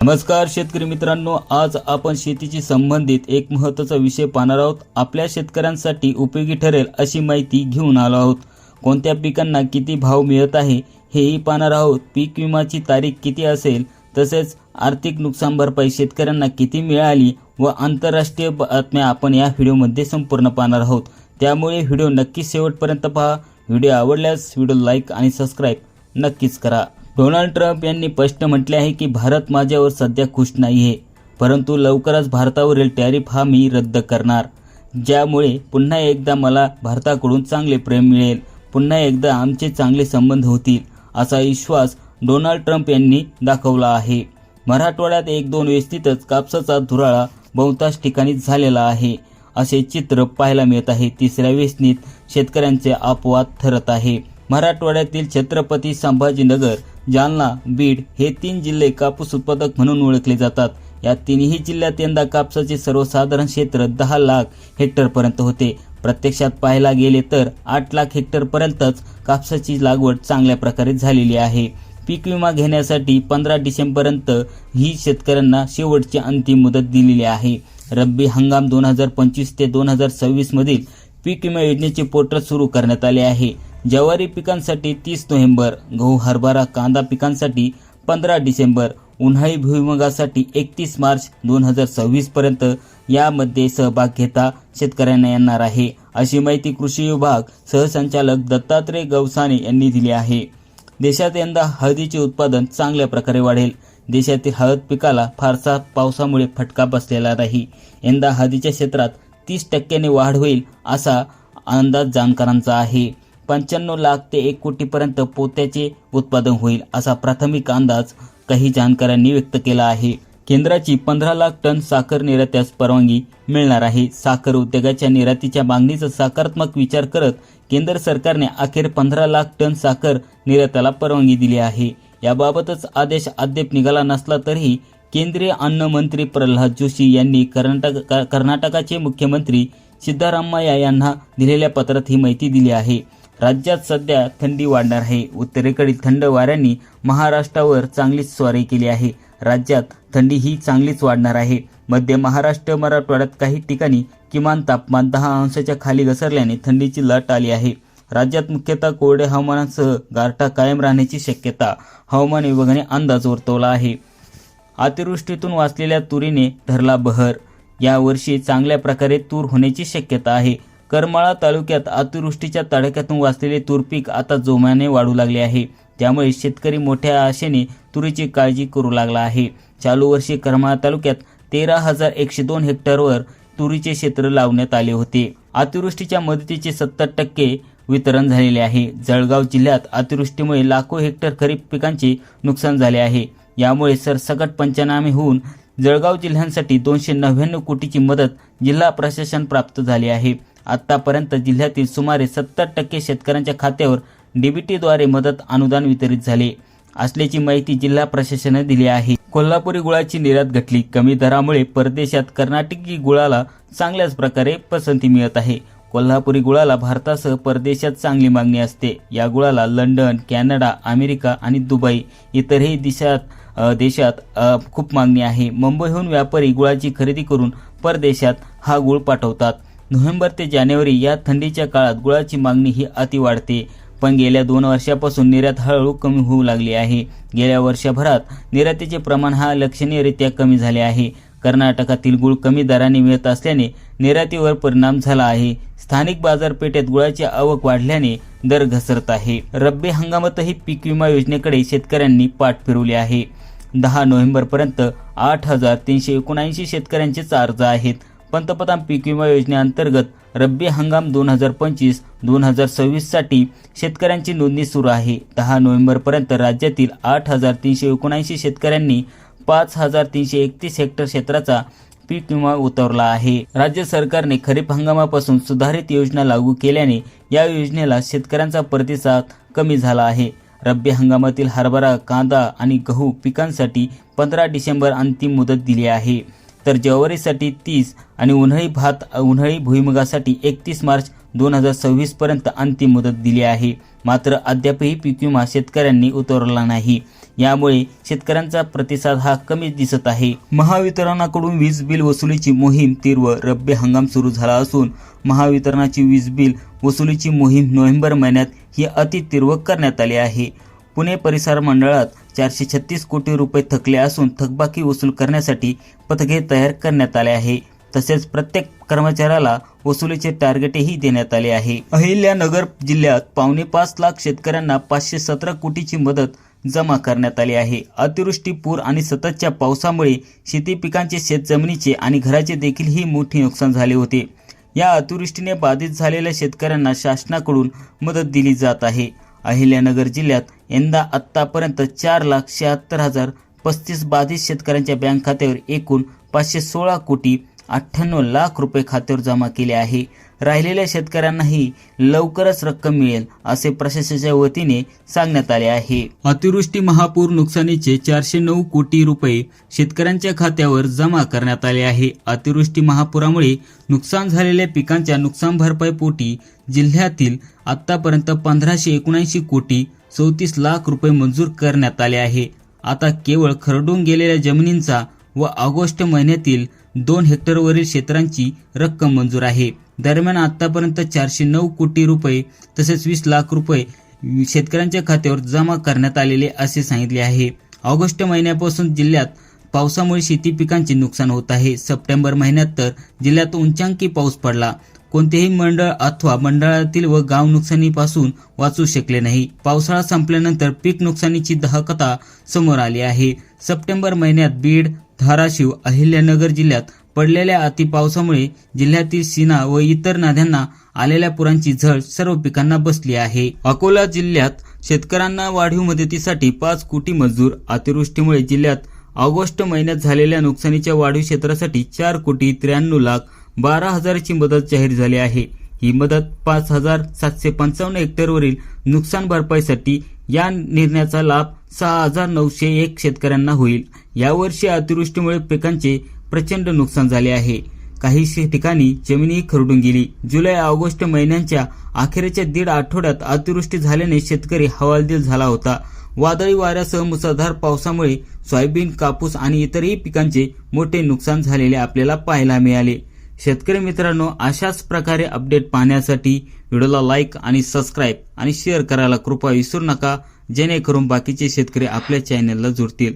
नमस्कार शेतकरी मित्रांनो आज आपण शेतीशी संबंधित एक महत्त्वाचा विषय पाहणार आहोत. आपल्या शेतकऱ्यांसाठी उपयोगी ठरेल अशी माहिती घेऊन आलो आहोत. कोणत्या पिकांना किती भाव मिळत आहे हेही पाहणार आहोत. पीक विमाची तारीख किती असेल तसेच आर्थिक नुकसान भरपाई शेतकऱ्यांना किती मिळाली व आंतरराष्ट्रीय बातम्या आपण या व्हिडिओमध्ये संपूर्ण पाहणार आहोत. त्यामुळे व्हिडिओ नक्कीच शेवटपर्यंत पहा. व्हिडिओ आवडल्यास व्हिडिओ लाईक आणि सबस्क्राईब नक्कीच करा. डोनाल्ड ट्रम्प यांनी स्पष्ट म्हटले आहे की भारत माझ्यावर सध्या खुश नाही आहे परंतु लवकरच भारतावरील टॅरिफ हा मी रद्द करणार. ज्यामुळे पुन्हा एकदा मला भारताकडून चांगले प्रेम मिळेल पुन्हा एकदा आमचे चांगले संबंध होतील असा विश्वास डोनाल्ड ट्रम्प यांनी दाखवला आहे. मराठवाड्यात एक दोन वेस्तीतच कापसाचा धुराळा बहुतांश ठिकाणी झालेला आहे असे चित्र पाहायला मिळत आहे. तिसऱ्या व्यसनीत शेतकऱ्यांचे अपवाद ठरत आहे. मराठवाड्यातील छत्रपती संभाजीनगर जालना बीड हे तीन जिल्हे कापूस उत्पादक म्हणून ओळखले जातात. या तिन्ही जिल्ह्यात यंदा कापसाचे सर्वसाधारण क्षेत्र दहा लाख हेक्टरपर्यंत होते. प्रत्यक्षात पाहायला गेले तर आठ लाख हेक्टरपर्यंतच कापसाची लागवड चांगल्या प्रकारे झालेली आहे. पीक विमा घेण्यासाठी पंधरा डिसेंबरपर्यंत ही शेतकऱ्यांना शेवटची अंतिम मुदत दिलेली आहे. रब्बी हंगाम दोन हजार पंचवीस ते दोन हजार सव्वीस मधील पीक विमा योजनेचे पोर्टल सुरू करण्यात आले आहे. ज्वारी पिकांसाठी तीस नोव्हेंबर गहू हरभरा कांदा पिकांसाठी पंधरा डिसेंबर उन्हाळी भुईमुगासाठी एकतीस मार्च दोन हजार सव्वीस पर्यंत यामध्ये सहभाग घेता शेतकऱ्यांना येणार आहे. अशी माहिती कृषी विभाग सहसंचालक दत्तात्रय गवसाने यांनी दिली आहे. देशात यंदा हळदीचे उत्पादन चांगल्या प्रकारे वाढेल. देशातील हळद पिकाला फारसा पावसामुळे फटका बसलेला नाही. यंदा हळदीच्या क्षेत्रात तीस टक्क्याने वाढ होईल असा अंदाज जाणकारांचा आहे. पंच्याण्णव लाख ते एक कोटीपर्यंत पोत्याचे उत्पादन होईल असा प्राथमिक अंदाज काही जाणकारांनी व्यक्त केला आहे. केंद्राची पंधरा लाख टन साखर निर्यात्यास परवानगी मिळणार आहे. साखर उद्योगाच्या निर्यातीच्या मागणीचा सकारात्मक विचार करत केंद्र सरकारने अखेर पंधरा लाख टन साखर निर्याताला परवानगी दिली आहे. याबाबतच आदेश अद्याप निघाला नसला तरीही केंद्रीय अन्न मंत्री प्रल्हाद जोशी यांनी कर्नाटक कर्नाटकाचे मुख्यमंत्री सिद्धारामय्या यांना दिलेल्या पत्रात ही माहिती दिली आहे. राज्यात सध्या थंडी वाढणार आहे. उत्तरेकडील थंड वाऱ्यांनी महाराष्ट्रावर चांगलीच स्वारी केली आहे. राज्यात थंडी ही चांगलीच वाढणार आहे. मध्य महाराष्ट्र मराठवाड्यात काही ठिकाणी किमान तापमान दहा अंशाच्या खाली घसरल्याने थंडीची लाट आली आहे. राज्यात मुख्यतः कोरड्या हवामानासह गारठा कायम राहण्याची शक्यता. हवामान विभागाने अंदाज वर्तवला आहे. अतिवृष्टीतून वाचलेल्या तुरीने धरला बहर. यावर्षी चांगल्या प्रकारे तूर होण्याची शक्यता आहे. करमाळा तालुक्यात अतिवृष्टीच्या तडाख्यातून वाचलेले तूर पीक आता जोमाने वाढू लागले आहे. त्यामुळे शेतकरी मोठ्या आशेने तुरीची काळजी करू लागला आहे. चालू वर्षी करमाळा तालुक्यात तेरा हजार एकशे दोन हेक्टरवर तुरीचे क्षेत्र लावण्यात आले होते. अतिवृष्टीच्या मदतीचे सत्तर टक्के वितरण झालेले आहे. जळगाव जिल्ह्यात अतिवृष्टीमुळे लाखो हेक्टर खरीप पिकांचे नुकसान झाले आहे. यामुळे सरसकट पंचनामे होऊन जळगाव जिल्ह्यांसाठी दोनशे नव्याण्णव कोटीची मदत जिल्हा प्रशासन प्राप्त झाली आहे. आतापर्यंत जिल्ह्यातील सुमारे सत्तर टक्के शेतकऱ्यांच्या खात्यावर डीबीटीद्वारे मदत अनुदान वितरित झाले. असल्याची माहिती जिल्हा प्रशासनाने दिली आहे. कोल्हापुरी गुळाची निर्यात घटली. कमी दरामुळे परदेशात कर्नाटकी गुळाला चांगल्याच प्रकारे पसंती मिळत आहे. कोल्हापुरी गुळाला भारतासह परदेशात चांगली मागणी असते. या गुळाला लंडन कॅनडा अमेरिका आणि दुबई इतरही देशात देशात खूप मागणी आहे. मुंबईहून व्यापारी गुळाची खरेदी करून परदेशात हा गुळ पाठवतात. नोव्हेंबर ते जानेवारी या थंडीच्या काळात गुळाची मागणी ही अति वाढते. पण गेल्या दोन वर्षापासून निर्यात हळूहळू कमी होऊ लागली आहे. गेल्या वर्षभरात निर्यातीचे प्रमाण हा लक्षणीयरित्या कमी झाले आहे. कर्नाटकातील गुळ कमी दराने मिळत असल्याने निर्यातीवर परिणाम झाला आहे. स्थानिक बाजारपेठेत गुळाची आवक वाढल्याने दर घसरत आहे. रब्बी हंगामातही पीक विमा योजनेकडे शेतकऱ्यांनी पाठ फिरवली आहे. दहा नोव्हेंबरपर्यंत आठ हजार तीनशे एकोणऐंशी शेतकऱ्यांचेच अर्ज आहेत. पंतप्रधान पीक विमा योजनेअंतर्गत रब्बी हंगाम दोन हजार पंचवीस दोन हजार सव्वीससाठी शेतकऱ्यांची नोंदणी सुरू आहे. दहा नोव्हेंबरपर्यंत राज्यातील आठ हजार तीनशे एकोणऐंशी शेतकऱ्यांनी पाच हजार तीनशे एकतीस हेक्टर क्षेत्राचा पीक विमा उतरला आहे. राज्य सरकारने खरीप हंगामापासून सुधारित योजना लागू केल्याने या योजनेला शेतकऱ्यांचा प्रतिसाद कमी झाला आहे. रब्बी हंगामातील हरभरा कांदा आणि गहू पिकांसाठी पंधरा डिसेंबर अंतिम मुदत दिली आहे. तर ज्वारीसाठी तीस आणि उन्हाळी भात उन्हाळी भुईमुगासाठी एकतीस मार्च दोन हजार सव्वीस पर्यंत अंतिम मुदत दिली आहे. मात्र अद्यापही पीक विमा शेतकऱ्यांनी उतरवला नाही. यामुळे शेतकऱ्यांचा प्रतिसाद हा कमीच दिसत आहे. महावितरणाकडून वीज बिल वसुलीची मोहीम तीव्र रब्बी हंगाम सुरू झाला असून महावितरणाची वीज बिल वसुलीची मोहीम नोव्हेंबर महिन्यात ही अति तीव्र करण्यात आली आहे. पुणे परिसर मंडळात चारशे छत्तीस कोटी रुपये थकले असून थकबाकी वसूल करण्यासाठी पथके तयार करण्यात आले आहे. तसेच प्रत्येक कर्मचाऱ्याला वसुलीचे टार्गेटही देण्यात आले आहे. अहिल्यानगर जिल्ह्यात पावणे पाच लाख शेतकऱ्यांना पाचशे सतरा कोटीची मदत जमा करण्यात आली आहे. अतिवृष्टी पूर आणि सततच्या पावसामुळे शेती पिकांचे शेतजमिनीचे आणि घराचे देखील ही मोठे नुकसान झाले होते. या अतिवृष्टीने बाधित झालेल्या शेतकऱ्यांना शासनाकडून मदत दिली जात आहे. अहिल्यानगर जिल्ह्यात यंदा आत्तापर्यंत चार लाख शहात्तर हजार पस्तीस बाधित शेतकऱ्यांच्या बँक खात्यावर एकूण पाचशे सोळा कोटी अठ्ठ्याण्णव लाख रुपये खात्यावर जमा केले आहे. राहिलेल्या शेतकऱ्यांनाही लवकरच रक्कम मिळेल असे प्रशासनाच्या वतीने सांगण्यात आले आहे. अतिवृष्टी महापूर नुकसानीचे चारशे नऊ कोटी रुपये शेतकऱ्यांच्या खात्यावर जमा करण्यात आले आहे. अतिवृष्टी महापुरामुळे नुकसान झालेल्या पिकांच्या नुकसान भरपाई पोटी जिल्ह्यातील आतापर्यंत पंधराशे एकोणऐंशी कोटी चौतीस लाख रुपये मंजूर करण्यात आले आहे. आता केवळ खरडून गेलेल्या जमिनींचा व ऑगस्ट महिन्यातील दोन हेक्टरवरील क्षेत्रांची रक्कम मंजूर आहे. दरम्यान आतापर्यंत चारशे नऊ कोटी रुपये तसेच वीस लाख रुपये शेतकऱ्यांच्या खात्यावर जमा करण्यात आलेले असे सांगितले आहे. ऑगस्ट महिन्यापासून जिल्ह्यात पावसामुळे शेती पिकांचे नुकसान होत आहे. सप्टेंबर महिन्यात तर जिल्ह्यात उंचांकी पाऊस पडला. कोणतेही मंडळ अथवा मंडळातील व गाव नुकसानीपासून वाचू शकले नाही. पावसाळा संपल्यानंतर पीक नुकसानीची दहकता समोर आली आहे. सप्टेंबर महिन्यात बीड धाराशिव अहिल्यानगर जिल्ह्यात पडलेल्या अतिपावसामुळे जिल्ह्यातील सीना व इतर नद्यांना आलेल्या पुरांची झळ सर्व पिकांना बसली आहे. अकोला जिल्ह्यात शेतकऱ्यांना वाढीव मदतीसाठी पाच कोटी मजूर अतिवृष्टीमुळे जिल्ह्यात ऑगस्ट महिन्यात झालेल्या नुकसानीच्या वाढीव क्षेत्रासाठी चार कोटी त्र्याण्णव लाख बारा हजाराची मदत जाहीर झाली आहे. ही मदत पाच हजार सातशे पंचावन्न हेक्टरवरील नुकसान भरपाईसाठी या निर्णयाचा लाभ सहा हजार नऊशे एक शेतकऱ्यांना होईल. यावर्षी अतिवृष्टीमुळे पिकांचे प्रचंड नुकसान झाले आहे. काही ठिकाणी जमिनी खरडून गेली. जुलै ऑगस्ट महिन्यांच्या अखेरच्या दीड आठवड्यात अतिवृष्टी झाल्याने शेतकरी हवालदिल झाला होता. वादळी वाऱ्यासह मुसळधार पावसामुळे सोयाबीन कापूस आणि इतरही पिकांचे मोठे नुकसान झालेले आपल्याला पाहायला मिळाले. शेतकरी मित्रांनो अशाच प्रकारे अपडेट पाहण्यासाठी व्हिडिओला लाईक आणि सबस्क्राईब आणि शेअर करायला कृपया विसरू नका. जेणेकरून बाकीचे शेतकरी आपल्या चॅनलला जुळतील